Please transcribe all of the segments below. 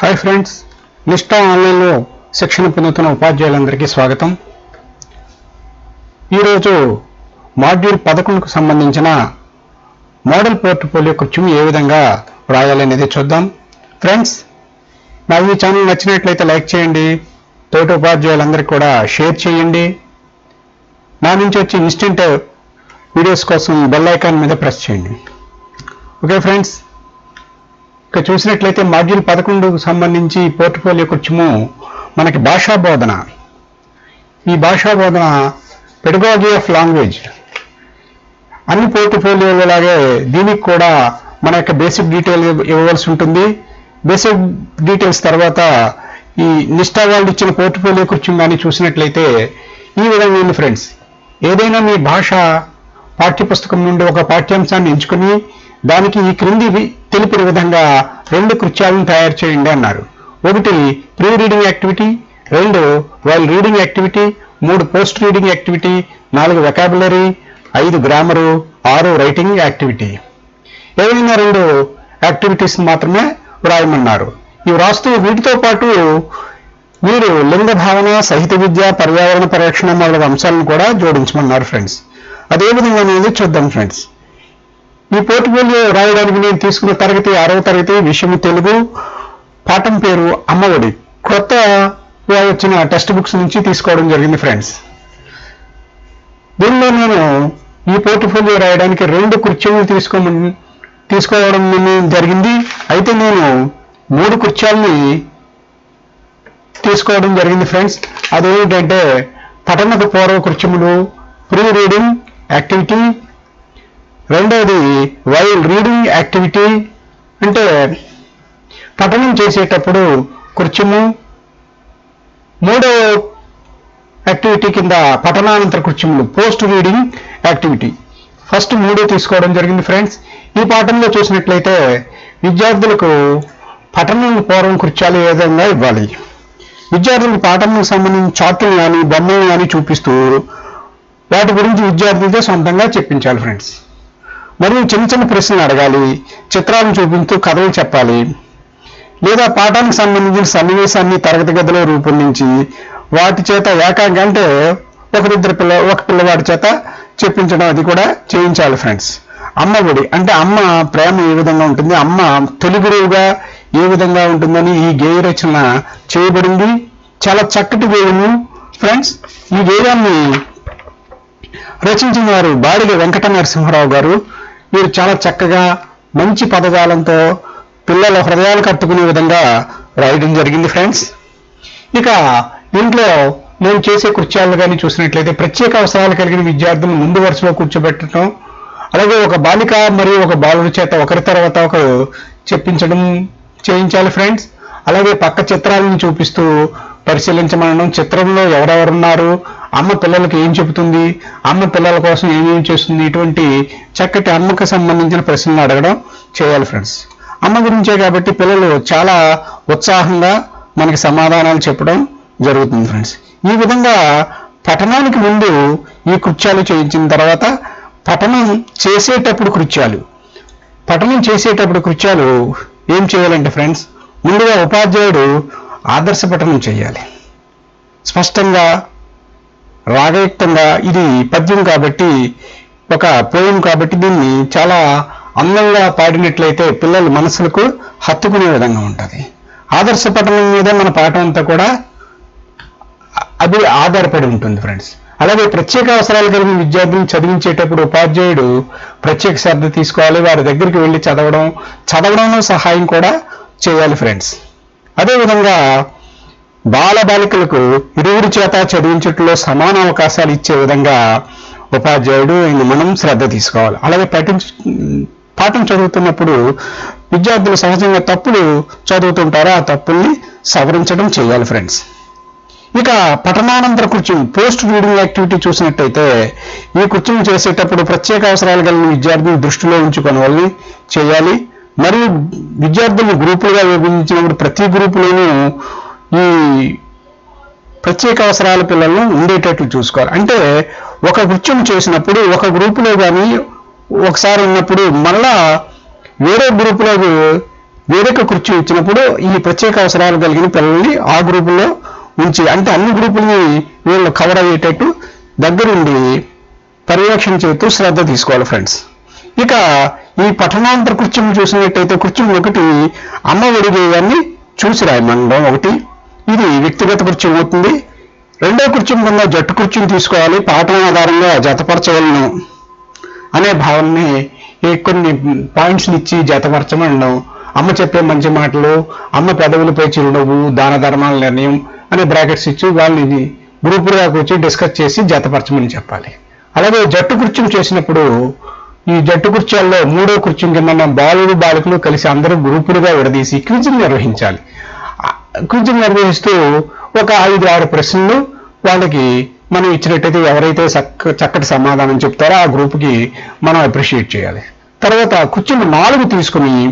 Hi friends Nishtha ఆన్లైన్లో శిక్షణ పొందుతున్న ఉపాధ్యాయులందరికీ స్వాగతం. ఈరోజు మాడ్యూల్ పదకొండుకు సంబంధించిన మోడల్ పోర్ట్ఫోలియో కృత్యం ఏ విధంగా వ్రాయాలనేది చూద్దాం. ఫ్రెండ్స్ నా ఈ ఛానల్ నచ్చినట్లయితే లైక్ చేయండి తోటి ఉపాధ్యాయులందరికీ కూడా షేర్ చేయండి. నా నుంచి వచ్చి ఇన్స్టెంట్ వీడియోస్ కోసం బెల్ ఐకాన్ మీద ప్రెస్ చేయండి. ఓకే ఫ్రెండ్స్ ఇక చూసినట్లయితే మాడ్యూల్ పదకొండుకు సంబంధించి పోర్ట్ఫోలియో కూర్చుము మనకి భాషా బోధన. ఈ భాషా బోధన పెడగాజీ ఆఫ్ లాంగ్వేజ్. అన్ని పోర్ట్ఫోలియోలు లాగే దీనికి కూడా మన యొక్క బేసిక్ డీటెయిల్ ఇవ్వవలసి ఉంటుంది. బేసిక్ డీటెయిల్స్ తర్వాత ఈ నిష్టా వాళ్ళు ఇచ్చిన పోర్ట్ఫోలియో కూర్చుని కానీ చూసినట్లయితే ఈ విధంగా ఉంది ఫ్రెండ్స్. ఏదైనా మీ భాష పాఠ్యపుస్తకం నుండి ఒక పాఠ్యాంశాన్ని ఎంచుకుని దానికి ఈ క్రింది తెలిపిన విధంగా రెండు కృత్యాలను తయారు చేయండి అన్నారు. ఒకటి ప్రీ రీడింగ్ యాక్టివిటీ రెండు వైల్ రీడింగ్ యాక్టివిటీ మూడు పోస్ట్ రీడింగ్ యాక్టివిటీ నాలుగు వెకాబులరీ ఐదు గ్రామరు ఆరు రైటింగ్ యాక్టివిటీ. ఏదైనా రెండు యాక్టివిటీస్ మాత్రమే వ్రాయమన్నారు. ఇవి రాస్తూ వీటితో పాటు మీరు లింగ భావన సహిత విద్య పర్యావరణ పరిరక్షణ మొదలైన అంశాలను కూడా జోడించమన్నారు ఫ్రెండ్స్ అదే విధంగా అనేది చూద్దాం ఫ్రెండ్స్ ఈ పోర్ట్ఫోలియో రాయడానికి నేను తీసుకున్న తరగతి ఆరవ తరగతి విషయం తెలుగు. పాఠం పేరు అమ్మఒడి. కొత్త వచ్చిన టెక్స్ట్ బుక్స్ నుంచి తీసుకోవడం జరిగింది ఫ్రెండ్స్. దీనిలో నేను ఈ పోర్ట్ఫోలియో రాయడానికి రెండు కుర్చీలు తీసుకోమని తీసుకోవడం జరిగింది. అయితే నేను మూడు కుర్చీల్ని తీసుకోవడం జరిగింది ఫ్రెండ్స్. అదేంటంటే పఠనకు పూర్వ కృత్యములు ప్రీ రీడింగ్ యాక్టివిటీ రెండవది వైల్ రీడింగ్ యాక్టివిటీ అంటే పఠనం చేసేటప్పుడు కృత్యము మూడో యాక్టివిటీ కింద పఠనానంతర కృత్యములు పోస్ట్ రీడింగ్ యాక్టివిటీ ఫస్ట్ మూడు తీసుకోవడం జరిగింది ఫ్రెండ్స్ ఈ పాఠంలో చూసినట్లయితే విద్యార్థులకు పఠనం పూర్వం కృత్యాలు ఏ విధంగా ఇవ్వాలి? విద్యార్థులకు పాఠంకు సంబంధించిన చార్టులు కానీ బొమ్మలు కానీ చూపిస్తూ వాటి గురించి విద్యార్థులతో సొంతంగా చెప్పించాలి ఫ్రెండ్స్ మరియు చిన్న చిన్న ప్రశ్నలు అడగాలి చిత్రాలను చూపించు కథలు చెప్పాలి. లేదా పాఠానికి సంబంధించిన సన్నివేశాన్ని తరగతి గదిలో రూపొందించి వాటి చేత ఏకాంగ అంటే ఒకరిద్దరు పిల్ల ఒక పిల్లవాడి చేత చెప్పించడం అది కూడా చేయించాలి ఫ్రెండ్స్. అమ్మ ఒడి అంటే అమ్మ ప్రేమ ఏ విధంగా ఉంటుంది అమ్మ తొలి గురువుగా ఏ విధంగా ఉంటుందని ఈ గేయ రచన చేయబడింది. చాలా చక్కటి గేయము. ఫ్రెండ్స్ ఈ గేయాన్ని రచించిన వారు బాడిగ వెంకట నరసింహారావు గారు. మీరు చాలా చక్కగా మంచి పదజాలంతో పిల్లల హృదయాలు కట్టుకునే విధంగా రాయడం జరిగింది ఫ్రెండ్స్. ఇక ఇంట్లో నేను చేసే కృత్యాలను కానీ చూసినట్లయితే ప్రత్యేక అవసరాలు కలిగిన విద్యార్థులను ముందు వరుసలో కూర్చోబెట్టడం అలాగే ఒక బాలిక మరియు ఒక బాలుడి చేత ఒకరి తర్వాత ఒకరు చెప్పించడం చేయించాలి ఫ్రెండ్స్. అలాగే పక్క చిత్రాలను చూపిస్తూ పరిశీలించమనడం. చిత్రంలో ఎవరెవరున్నారు? అమ్మ పిల్లలకి ఏం చెబుతుంది? అమ్మ పిల్లల కోసం ఏమేమి చేస్తుంది? ఇటువంటి చక్కటి అమ్మకు సంబంధించిన ప్రశ్నలు అడగడం చేయాలి ఫ్రెండ్స్. అమ్మ గురించే కాబట్టి పిల్లలు చాలా ఉత్సాహంగా మనకి సమాధానాలు చెప్పడం జరుగుతుంది ఫ్రెండ్స్. ఈ విధంగా పఠనానికి ముందు ఈ కృత్యాలు చేయించిన తర్వాత పఠనం చేసేటప్పుడు కృత్యాలు. పఠనం చేసేటప్పుడు కృత్యాలు ఏం చేయాలంటే ఫ్రెండ్స్ ముందుగా ఉపాధ్యాయుడు ఆదర్శ పఠనం చేయాలి. స్పష్టంగా రాగయుక్తంగా ఇది పద్యం కాబట్టి ఒక పోయం కాబట్టి దీన్ని చాలా అందంగా పాడినట్లయితే పిల్లల మనసులకు హత్తుకునే విధంగా ఉంటుంది. ఆదర్శ పఠనం మీద మన పాఠం అంతా కూడా అది ఆధారపడి ఉంటుంది ఫ్రెండ్స్. అలాగే ప్రత్యేక అవసరాలు కలిగిన విద్యార్థులను చదివించేటప్పుడు ఉపాధ్యాయుడు ప్రత్యేక శ్రద్ధ తీసుకోవాలి వారి దగ్గరికి వెళ్ళి చదవడం చదవడంలో సహాయం కూడా చేయాలి ఫ్రెండ్స్. అదేవిధంగా బాల బాలికలకు ఇరువురి చేత చదివించట్లో సమాన అవకాశాలు ఇచ్చే విధంగా ఉపాధ్యాయుడు ఇది మనం శ్రద్ధ తీసుకోవాలి. అలాగే పఠించ పాఠం చదువుతున్నప్పుడు విద్యార్థులు సహజంగా తప్పులు చదువుతుంటారో. ఆ తప్పుల్ని సవరించడం చేయాలి ఫ్రెండ్స్. ఇక పఠనానంతర కృత్యం పోస్ట్ రీడింగ్ యాక్టివిటీ చూసినట్టయితే ఈ కుర్చీని చేసేటప్పుడు ప్రత్యేక అవసరాలు కలిగిన విద్యార్థులను దృష్టిలో ఉంచుకొని వాళ్ళని చేయాలి. మరియు విద్యార్థులు గ్రూపులుగా విభజించినప్పుడు ప్రతి గ్రూపులోనూ ఈ ప్రత్యేక అవసరాల పిల్లలను ఉండేటట్లు చూసుకోవాలి. అంటే ఒక కృత్యం చేసినప్పుడు ఒక గ్రూపులో కానీ ఒకసారి ఉన్నప్పుడు మళ్ళా వేరే గ్రూపులో వేరొక కుర్చీ ఇచ్చినప్పుడు ఈ ప్రత్యేక అవసరాలు కలిగిన పిల్లల్ని ఆ గ్రూపులో ఉంచి అంటే అన్ని గ్రూపుల్ని వీళ్ళు కవర్ అయ్యేటట్టు దగ్గరుండి పర్యవేక్షణ చేస్తూ శ్రద్ధ తీసుకోవాలి ఫ్రెండ్స్. ఇక ఈ పఠనాంతర కృత్యం చూసినట్టయితే కృత్యం ఒకటి అమ్మ ఒడిగేయాన్ని చూసి రాయమండం ఒకటి. ఇది వ్యక్తిగత కృత్యం అవుతుంది. రెండో కృత్యం కింద జట్టు కృత్యం తీసుకోవాలి పాఠం ఆధారంగా జతపరచవలను అనే భావాన్ని కొన్ని పాయింట్స్ ఇచ్చి జతపరచమండడం అమ్మ చెప్పే మంచి మాటలు అమ్మ పెదవులపై చిరునవ్వు దాన ధర్మాల నిర్ణయం అనే బ్రాకెట్స్ ఇచ్చి వాళ్ళని గ్రూపులుగా కూర్చొని డిస్కస్ చేసి జతపరచమని చెప్పాలి. అలాగే జట్టు కృత్యం చేసినప్పుడు ఈ జట్టు కుర్చీల్లో మూడో కుర్చీ కింద బాలుడు బాలికలు కలిసి అందరూ గ్రూపులుగా విడదీసి క్విజ్ నిర్వహించాలి. ఆ నిర్వహిస్తూ ఒక ఐదు ఆరు ప్రశ్నలు వాళ్ళకి మనం ఇచ్చినట్టయితే ఎవరైతే చక్క చక్కటి సమాధానం చెప్తారో ఆ గ్రూప్కి మనం అప్రిషియేట్ చేయాలి. తర్వాత కుర్చీలు నాలుగు తీసుకుని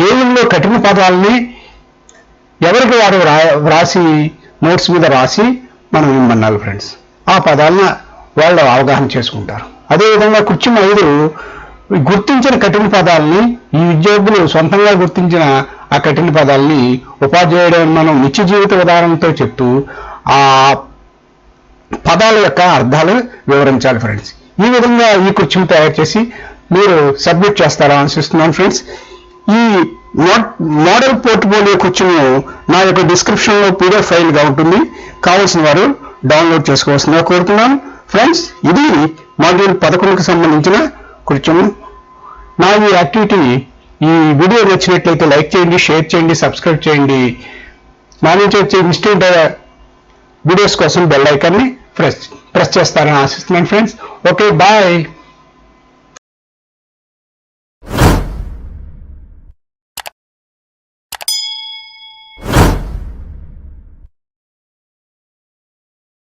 గేయంలో కఠిన పదాలని ఎవరికి వారు వ్రాసి నోట్స్ మీద రాసి మనం ఇమ్మన్నాలి ఫ్రెండ్స్. ఆ పదాలను వాళ్ళు అవగాహన చేసుకుంటారు. అదేవిధంగా కుర్చీ ఐదు గుర్తించిన కఠిన పదాలని ఈ విద్యార్థులు సొంతంగా గుర్తించిన ఆ కఠిన పదాలని ఉపాధ్యాయుడు మనం నిత్య జీవిత ఉదాహరణతో చెప్తూ ఆ పదాల యొక్క అర్థాలు వివరించాలి ఫ్రెండ్స్. ఈ విధంగా ఈ కుర్చీని తయారు చేసి మీరు సబ్మిట్ చేస్తారా ఆశిస్తున్నాను ఫ్రెండ్స్. ఈ మోడల్ పోర్ట్ఫోలియో కుర్చీను నా యొక్క డిస్క్రిప్షన్లో పీడిఎఫ్ ఫైల్గా ఉంటుంది. కావాల్సిన వారు డౌన్లోడ్ చేసుకోవాల్సిందిగా కోరుతున్నాను. ఫ్రెండ్స్ ఇది మాడ్యూల్ పదకొండుకు సంబంధించిన కృత్యము. నా ఈ యాక్టివిటీ ఈ వీడియో నచ్చినట్లయితే లైక్ చేయండి షేర్ చేయండి సబ్స్క్రైబ్ చేయండి. నా నుంచి వచ్చే ఇన్స్టెంట్ వీడియోస్ కోసం బెల్ ఐకాన్ని ప్రెస్ ప్రెస్ చేస్తారని ఆశిస్తున్నాను ఫ్రెండ్స్. Okay bye.